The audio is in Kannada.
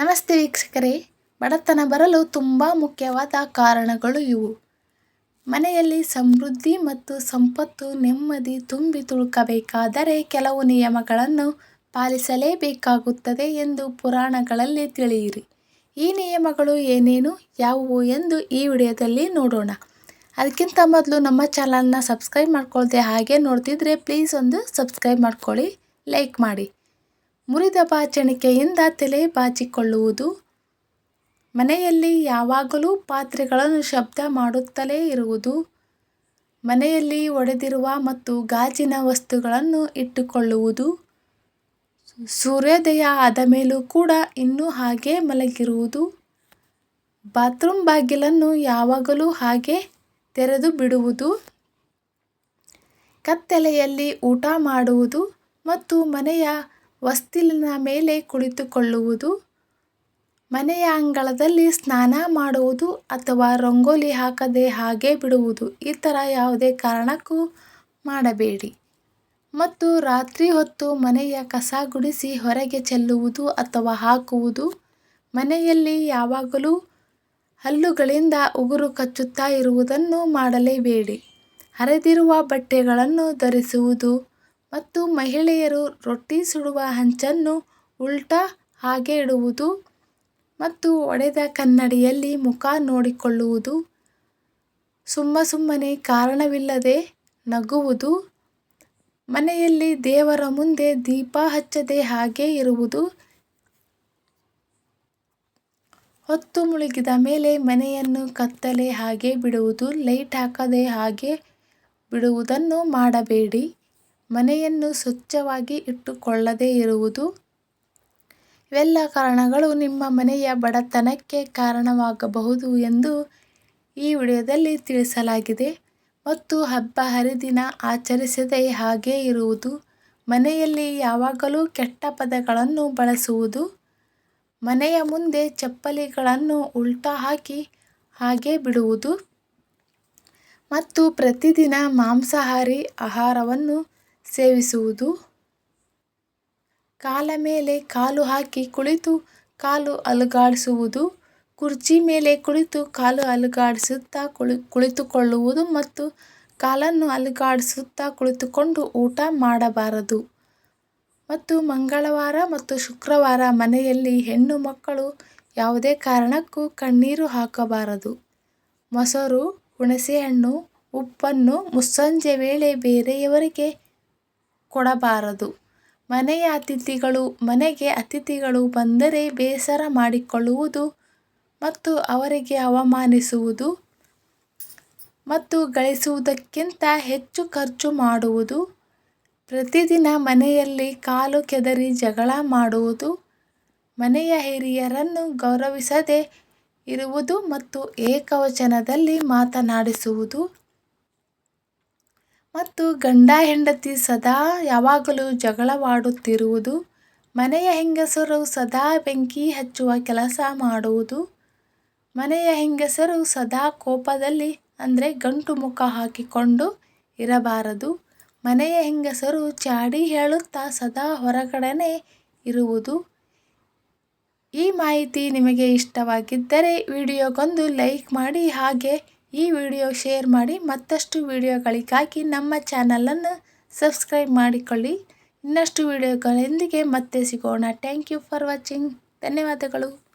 ನಮಸ್ತೆ ವೀಕ್ಷಕರೇ. ಬಡತನ ಬರಲು ತುಂಬ ಮುಖ್ಯವಾದ ಕಾರಣಗಳು ಇವು. ಮನೆಯಲ್ಲಿ ಸಮೃದ್ಧಿ ಮತ್ತು ಸಂಪತ್ತು ನೆಮ್ಮದಿ ತುಂಬಿ ತುಳುಕಬೇಕಾದರೆ ಕೆಲವು ನಿಯಮಗಳನ್ನು ಪಾಲಿಸಲೇಬೇಕಾಗುತ್ತದೆ ಎಂದು ಪುರಾಣಗಳಲ್ಲಿ ತಿಳಿಯಿರಿ. ಈ ನಿಯಮಗಳು ಏನೇನು, ಯಾವುವು ಎಂದು ಈ ವಿಡಿಯೋದಲ್ಲಿ ನೋಡೋಣ. ಅದಕ್ಕಿಂತ ಮೊದಲು ನಮ್ಮ ಚಾನಲ್ನ ಸಬ್ಸ್ಕ್ರೈಬ್ ಮಾಡ್ಕೊಳ್ದೆ ಹಾಗೆ ನೋಡ್ತಿದ್ರೆ ಪ್ಲೀಸ್ ಒಂದು ಸಬ್ಸ್ಕ್ರೈಬ್ ಮಾಡ್ಕೊಳ್ಳಿ, ಲೈಕ್ ಮಾಡಿ. ಮುರಿದ ಬಾಚಣಿಕೆಯಿಂದ ತಲೆ ಬಾಚಿಕೊಳ್ಳುವುದು. ಮನೆಯಲ್ಲಿ ಯಾವಾಗಲೂ ಪಾತ್ರೆಗಳನ್ನು ಶಬ್ದ ಮಾಡುತ್ತಲೇ ಇರುವುದು. ಮನೆಯಲ್ಲಿ ಒಡೆದಿರುವ ಮತ್ತು ಗಾಜಿನ ವಸ್ತುಗಳನ್ನು ಇಟ್ಟುಕೊಳ್ಳುವುದು. ಸೂರ್ಯೋದಯ ಆದ ಮೇಲೂ ಕೂಡ ಇನ್ನೂ ಹಾಗೆ ಮಲಗಿರುವುದು. ಬಾತ್ರೂಮ್ ಬಾಗಿಲನ್ನು ಯಾವಾಗಲೂ ಹಾಗೆ ತೆರೆದು ಬಿಡುವುದು. ಕತ್ತಲೆಯಲ್ಲಿ ಊಟ ಮಾಡುವುದು ಮತ್ತು ಮನೆಯ ಹೊಸ್ತಿಲಿನ ಮೇಲೆ ಕುಳಿತುಕೊಳ್ಳುವುದು, ಮನೆಯ ಅಂಗಳದಲ್ಲಿ ಸ್ನಾನ ಮಾಡುವುದು ಅಥವಾ ರಂಗೋಲಿ ಹಾಕದೆ ಹಾಗೆ ಬಿಡುವುದು, ಈ ಥರ ಯಾವುದೇ ಕಾರಣಕ್ಕೂ ಮಾಡಬೇಡಿ. ಮತ್ತು ರಾತ್ರಿ ಹೊತ್ತು ಮನೆಯ ಕಸ ಗುಡಿಸಿ ಹೊರಗೆ ಚೆಲ್ಲುವುದು ಅಥವಾ ಹಾಕುವುದು, ಮನೆಯಲ್ಲಿ ಯಾವಾಗಲೂ ಹಲ್ಲುಗಳಿಂದ ಉಗುರು ಕಚ್ಚುತ್ತಾ ಇರುವುದನ್ನು ಮಾಡಲೇಬೇಡಿ. ಹರಿದಿರುವ ಬಟ್ಟೆಗಳನ್ನು ಧರಿಸುವುದು ಮತ್ತು ಮಹಿಳೆಯರು ರೊಟ್ಟಿ ಸುಡುವ ಹಂಚನ್ನು ಉಲ್ಟಾ ಹಾಗೆ ಇಡುವುದು ಮತ್ತು ಒಡೆದ ಕನ್ನಡಿಯಲ್ಲಿ ಮುಖ ನೋಡಿಕೊಳ್ಳುವುದು. ಸುಮ್ಮ ಸುಮ್ಮನೆ ಕಾರಣವಿಲ್ಲದೆ ನಗುವುದು. ಮನೆಯಲ್ಲಿ ದೇವರ ಮುಂದೆ ದೀಪ ಹಚ್ಚದೆ ಹಾಗೆ ಇರುವುದು. ಹೊತ್ತು ಮುಳುಗಿದ ಮೇಲೆ ಮನೆಯನ್ನು ಕತ್ತಲೆ ಹಾಗೆ ಬಿಡುವುದು. ಲೈಟ್ ಹಾಕದೆ ಹಾಗೆ ಬಿಡುವುದನ್ನು ಮಾಡಬೇಡಿ. ಮನೆಯನ್ನು ಸ್ವಚ್ಛವಾಗಿ ಇಟ್ಟುಕೊಳ್ಳದೇ ಇರುವುದು. ಇವೆಲ್ಲ ಕಾರಣಗಳು ನಿಮ್ಮ ಮನೆಯ ಬಡತನಕ್ಕೆ ಕಾರಣವಾಗಬಹುದು ಎಂದು ಈ ವಿಡಿಯೋದಲ್ಲಿ ತಿಳಿಸಲಾಗಿದೆ. ಮತ್ತು ಹಬ್ಬ ಹರಿದಿನ ಆಚರಿಸದೆ ಹಾಗೆ ಇರುವುದು. ಮನೆಯಲ್ಲಿ ಯಾವಾಗಲೂ ಕೆಟ್ಟ ಪದಗಳನ್ನು ಬಳಸುವುದು. ಮನೆಯ ಮುಂದೆ ಚಪ್ಪಲಿಗಳನ್ನು ಉಲ್ಟಾ ಹಾಕಿ ಹಾಗೆ ಬಿಡುವುದು. ಮತ್ತು ಪ್ರತಿದಿನ ಮಾಂಸಾಹಾರಿ ಆಹಾರವನ್ನು ಸೇವಿಸುವುದು. ಕಾಲ ಮೇಲೆ ಕಾಲು ಹಾಕಿ ಕುಳಿತು ಕಾಲು ಅಲುಗಾಡಿಸುವುದು. ಕುರ್ಚಿ ಮೇಲೆ ಕುಳಿತು ಕಾಲು ಅಲುಗಾಡಿಸುತ್ತಾ ಕುಳಿ, ಕುಳಿತುಕೊಳ್ಳುವುದು ಮತ್ತು ಕಾಲನ್ನು ಅಲುಗಾಡಿಸುತ್ತಾ ಕುಳಿತುಕೊಂಡು ಊಟ ಮಾಡಬಾರದು. ಮತ್ತು ಮಂಗಳವಾರ ಮತ್ತು ಶುಕ್ರವಾರ ಮನೆಯಲ್ಲಿ ಹೆಣ್ಣು ಮಕ್ಕಳು ಯಾವುದೇ ಕಾರಣಕ್ಕೂ ಕಣ್ಣೀರು ಹಾಕಬಾರದು. ಮೊಸರು, ಹುಣಸೆಹಣ್ಣು, ಉಪ್ಪನ್ನು ಮುಸ್ಸಂಜೆ ವೇಳೆ ಬೇರೆಯವರಿಗೆ ಕೊಡಬಾರದು. ಮನೆಯ ಅತಿಥಿಗಳು, ಮನೆಗೆ ಅತಿಥಿಗಳು ಬಂದರೆ ಬೇಸರ ಮಾಡಿಕೊಳ್ಳುವುದು ಮತ್ತು ಅವರಿಗೆ ಅವಮಾನಿಸುವುದು ಮತ್ತು ಗಳಿಸುವುದಕ್ಕಿಂತ ಹೆಚ್ಚು ಖರ್ಚು ಮಾಡುವುದು, ಪ್ರತಿದಿನ ಮನೆಯಲ್ಲಿ ಕಾಲು ಕೆದರಿ ಜಗಳ ಮಾಡುವುದು, ಮನೆಯ ಹಿರಿಯರನ್ನು ಗೌರವಿಸದೆ ಇರುವುದು ಮತ್ತು ಏಕವಚನದಲ್ಲಿ ಮಾತನಾಡಿಸುವುದು ಮತ್ತು ಗಂಡ ಹೆಂಡತಿ ಸದಾ ಯಾವಾಗಲೂ ಜಗಳವಾಡುತ್ತಿರುವುದು, ಮನೆಯ ಹೆಂಗಸರು ಸದಾ ಬೆಂಕಿ ಹಚ್ಚುವ ಕೆಲಸ ಮಾಡುವುದು, ಮನೆಯ ಹೆಂಗಸರು ಸದಾ ಕೋಪದಲ್ಲಿ ಅಂದರೆ ಗಂಟು ಮುಖ ಹಾಕಿಕೊಂಡು ಇರಬಾರದು, ಮನೆಯ ಹೆಂಗಸರು ಚಾಡಿ ಹೇಳುತ್ತಾ ಸದಾ ಹೊರಗಡೆನೇ ಇರುವುದು. ಈ ಮಾಹಿತಿ ನಿಮಗೆ ಇಷ್ಟವಾಗಿದ್ದರೆ ವಿಡಿಯೋಗೊಂದು ಲೈಕ್ ಮಾಡಿ, ಹಾಗೆ ಈ ವಿಡಿಯೋ ಶೇರ್ ಮಾಡಿ ಮತ್ತಷ್ಟು ವಿಡಿಯೋಗಳಿಗಾಗಿ ನಮ್ಮ ಚಾನಲನ್ನು ಸಬ್ಸ್ಕ್ರೈಬ್ ಮಾಡಿಕೊಳ್ಳಿ. ಇನ್ನಷ್ಟು ವಿಡಿಯೋಗಳೊಂದಿಗೆ ಮತ್ತೆ ಸಿಗೋಣ. ಥ್ಯಾಂಕ್ ಯು ಫಾರ್ ವಾಚಿಂಗ್ ಧನ್ಯವಾದಗಳು.